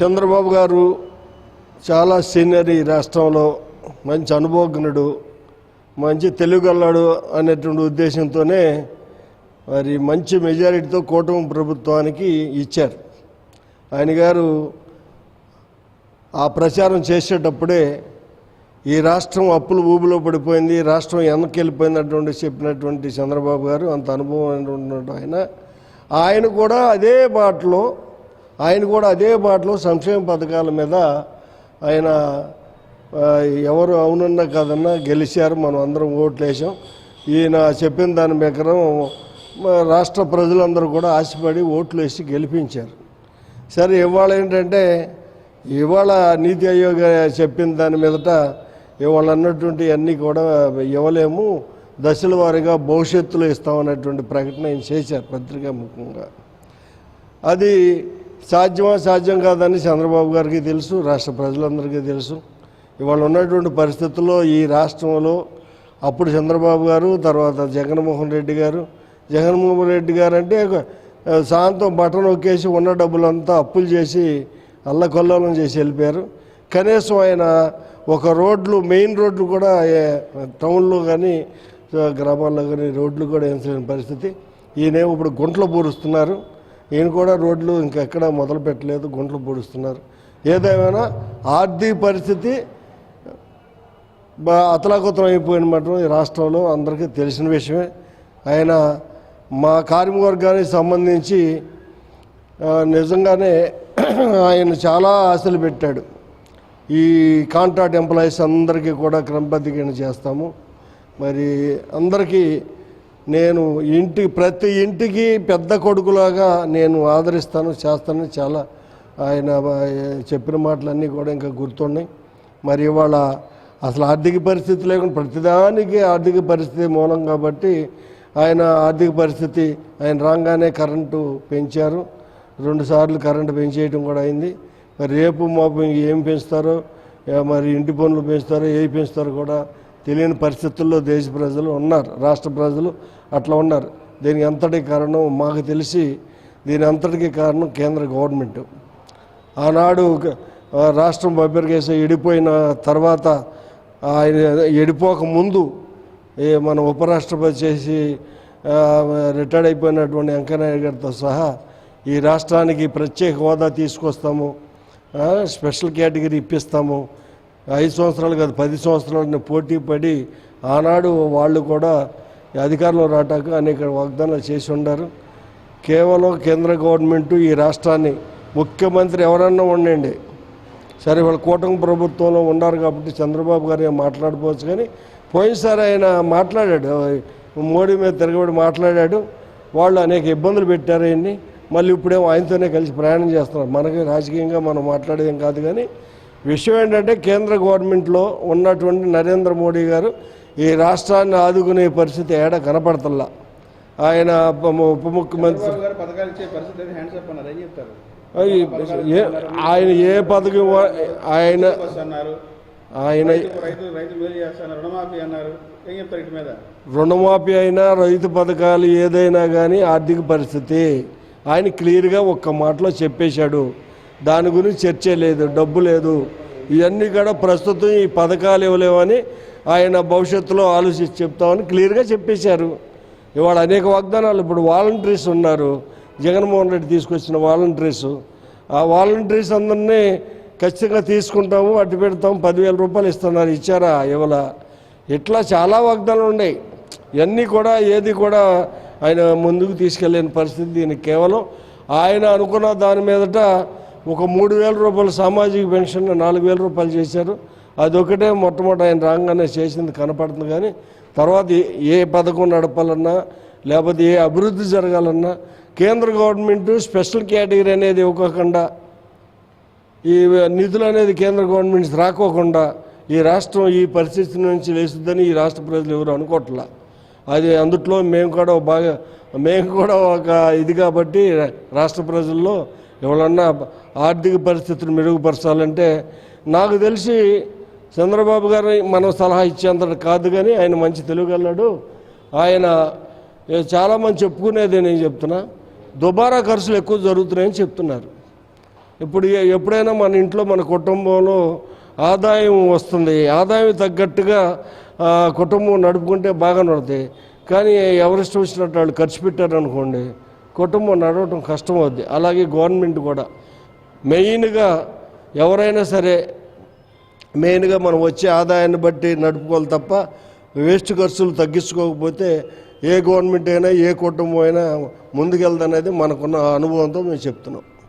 చంద్రబాబు గారు చాలా సీనియర్ ఈ రాష్ట్రంలో మంచి అనుభవజ్ఞుడు మంచి తెలుగల్లాడు అనేటువంటి ఉద్దేశంతోనే మరి మంచి మెజారిటీతో కూటమి ప్రభుత్వానికి ఇచ్చారు. ఆయన గారు ఆ ప్రచారం చేసేటప్పుడే ఈ రాష్ట్రం అప్పులు ఊబిలో పడిపోయింది ఈ రాష్ట్రం వెనక్కి చెప్పినటువంటి చంద్రబాబు గారు అంత అనుభవం ఆయన. ఆయన కూడా అదే బాటలో ఆయన కూడా అదే బాటలో సంక్షేమ పథకాల మీద ఆయన ఎవరు అవునన్నా కాదన్నా గెలిచారు మనం అందరం ఓట్లు వేసాం ఈయన చెప్పిన దాని ప్రకారం రాష్ట్ర ప్రజలందరూ కూడా ఆశపడి ఓట్లు వేసి గెలిపించారు. సరే ఇవాళ ఏంటంటే ఇవాళ నీతి ఆయోగ్ చెప్పిన దాని మీదట ఇవాళ అన్నటువంటి అన్నీ కూడా ఇవ్వలేము. దశల వారీగా భవిష్యత్తులో ఇస్తామన్నటువంటి ప్రకటన ఆయన చేశారు పత్రికా ముఖంగా. అది సాధ్యమా సాధ్యం కాదని చంద్రబాబు గారికి తెలుసు రాష్ట్ర ప్రజలందరికీ తెలుసు. ఇవాళ ఉన్నటువంటి పరిస్థితుల్లో ఈ రాష్ట్రంలో అప్పుడు చంద్రబాబు గారు తర్వాత జగన్మోహన్ రెడ్డి గారు. జగన్మోహన్ రెడ్డి గారు అంటే సాయంత్రం బటన్ ఒక్కేసి ఉన్న డబ్బులంతా అప్పులు చేసి అల్లకొల్లోలం చేసి వెళ్ళిపోయారు. కనీసం ఆయన ఒక రోడ్లు మెయిన్ రోడ్లు కూడా టౌన్లో కానీ గ్రామాల్లో కానీ రోడ్లు కూడా వేయించలేని పరిస్థితి. ఈయనేమో ఇప్పుడు గుంటలు పూరుస్తున్నారు ఈయన కూడా రోడ్లు ఇంకెక్కడ మొదలు పెట్టలేదు గుంటలు పొడుస్తున్నారు. ఏదేమైనా ఆర్థిక పరిస్థితి అతలాకుతలం అయిపోయిన మాత్రం ఈ రాష్ట్రంలో అందరికీ తెలిసిన విషయమే. ఆయన మా కార్మికవర్గానికి సంబంధించి నిజంగానే ఆయన చాలా ఆశలు పెట్టాడు. ఈ కాంట్రాక్ట్ ఎంప్లాయీస్ అందరికీ కూడా క్రమబద్ధీకరణ చేస్తాము. మరి అందరికీ నేను ఇంటి ప్రతి ఇంటికి పెద్ద కొడుకులాగా నేను ఆదరిస్తాను చేస్తాను. చాలా ఆయన చెప్పిన మాటలన్నీ కూడా ఇంకా గుర్తున్నాయి మరి ఇవాళ అసలు ఆర్థిక పరిస్థితి లేకుండా ప్రతిదానికి ఆర్థిక పరిస్థితి మూలం కాబట్టి ఆయన ఆర్థిక పరిస్థితి ఆయన రాగానే కరెంటు పెంచారు. రెండుసార్లు కరెంటు పెంచేయటం కూడా అయింది. మరి రేపు మాపు ఏం పెంచుతారో మరి ఇంటి పనులు పెంచుతారో ఏ పెంచుతారో కూడా తెలియని పరిస్థితుల్లో దేశ ప్రజలు ఉన్నారు రాష్ట్ర ప్రజలు అట్లా ఉన్నారు. దీనికి అంతటి కారణం మాకు తెలిసి దీని అంతటికి కారణం కేంద్ర గవర్నమెంట్. ఆనాడు రాష్ట్రం బొబ్బరికేసి ఎడిపోయిన తర్వాత ఆయన ఎడిపోక ముందు ఏ మన ఉపరాష్ట్రపతి చేసి రిటైర్డ్ అయిపోయినటువంటి వెంకయ్యనాయుడు గారితో సహా ఈ రాష్ట్రానికి ప్రత్యేక హోదా తీసుకొస్తాము స్పెషల్ కేటగిరీ ఇప్పిస్తాము ఐదు సంవత్సరాలు కాదు పది సంవత్సరాలని పోటీ పడి ఆనాడు వాళ్ళు కూడా అధికారంలో రావటానికి అనేక వాగ్దానాలు చేసి ఉండారు. కేవలం కేంద్ర గవర్నమెంట్ ఈ రాష్ట్రాన్ని ముఖ్యమంత్రి ఎవరన్నా ఉండండి. సరే వాళ్ళు కూటమి ప్రభుత్వంలో ఉన్నారు కాబట్టి చంద్రబాబు గారు ఏం మాట్లాడుకోవచ్చు కానీ పోయినసారి ఆయన మాట్లాడాడు. మోడీ మీద తిరగబడి మాట్లాడాడు. వాళ్ళు అనేక ఇబ్బందులు పెట్టారు ఆయన్ని. మళ్ళీ ఇప్పుడేమో ఆయనతోనే కలిసి ప్రయాణం చేస్తున్నారు. మనకి రాజకీయంగా మనం మాట్లాడేదేం కాదు కానీ విషయం ఏంటంటే కేంద్ర గవర్నమెంట్లో ఉన్నటువంటి నరేంద్ర మోడీ గారు ఈ రాష్ట్రాన్ని ఆదుకునే పరిస్థితి ఏడ కనపడతల్లా. ఆయన ఉప ముఖ్యమంత్రి ఆయన ఏ పథకం ఆయన ఆయన రుణమాఫీ అయినా రైతు పథకాలు ఏదైనా కానీ ఆర్థిక పరిస్థితి. ఆయన క్లియర్గా ఒక్క మాటలో చెప్పేశాడు. దాని గురించి చర్చ లేదు డబ్బు లేదు. ఇవన్నీ కూడా ప్రస్తుతం ఈ పథకాలు ఇవ్వలేవని ఆయన భవిష్యత్తులో ఆలోచించి చెప్తామని క్లియర్గా చెప్పేశారు. ఇవాళ అనేక వాగ్దానాలు ఇప్పుడు వాలంటీర్స్ ఉన్నారు. జగన్మోహన్ రెడ్డి తీసుకొచ్చిన వాలంటీర్స్. ఆ వాలంటీర్స్ అందరినీ ఖచ్చితంగా తీసుకుంటాము అడ్డు పెడతాం పదివేల రూపాయలు ఇస్తున్నారు ఇచ్చారా ఇవాళ ఇట్లా చాలా వాగ్దానాలు ఉన్నాయి. ఇవన్నీ కూడా ఏది కూడా ఆయన ముందుకు తీసుకెళ్ళలేని పరిస్థితి దీనికి కేవలం. ఆయన అనుకున్న దాని మీదట ఒక మూడు వేల రూపాయలు సామాజిక పెన్షన్ నాలుగు వేల రూపాయలు చేశారు. అదొకటే మొట్టమొదటి ఆయన రాగానే చేసింది కనపడుతుంది కానీ తర్వాత ఏ- పథకం నడపాలన్నా లేకపోతే ఏ అభివృద్ధి జరగాలన్నా కేంద్ర గవర్నమెంట్ స్పెషల్ కేటగిరీ అనేది ఇవ్వకుండా ఈ నిధులు అనేది కేంద్ర గవర్నమెంట్ రాకోకుండా ఈ రాష్ట్రం ఈ పరిస్థితి నుంచి లేస్తుందని ఈ రాష్ట్ర ప్రజలు ఎవరు అనుకోవట్లా అది అందుట్లో మేము కూడా బాగా మేము కూడా ఒక ఇది కాబట్టి రాష్ట్ర ప్రజల్లో ఎవరన్నా ఆర్థిక పరిస్థితులు మెరుగుపరచాలంటే నాకు తెలిసి చంద్రబాబు గారు మనం సలహా ఇచ్చేంత కాదు కానీ ఆయన మంచి తెలుగన్నాడు ఆయన చాలామంది చెప్పుకునేది నేను చెప్తున్నా. దుబారా ఖర్చులు ఎక్కువ జరుగుతున్నాయని చెప్తున్నారు. ఇప్పుడు ఎప్పుడైనా మన ఇంట్లో మన కుటుంబంలో ఆదాయం వస్తుంది. ఆదాయం తగ్గట్టుగా కుటుంబం నడుపుకుంటే బాగా నడుతాయి. కానీ ఎవరిష్టం వచ్చినట్టు వాళ్ళు ఖర్చు పెట్టారనుకోండి కుటుంబం నడవటం కష్టం అవుద్ది. అలాగే గవర్నమెంట్ కూడా. మెయిన్గా ఎవరైనా సరే మెయిన్గా మనం వచ్చే ఆదాయాన్ని బట్టి నడుపుకోవాలి తప్ప వేస్ట్ ఖర్చులు తగ్గించుకోకపోతే ఏ గవర్నమెంట్ అయినా ఏ కుటుంబం అయినా ముందుకెళ్దనేది మనకున్న అనుభవంతో మేము చెప్తున్నాం.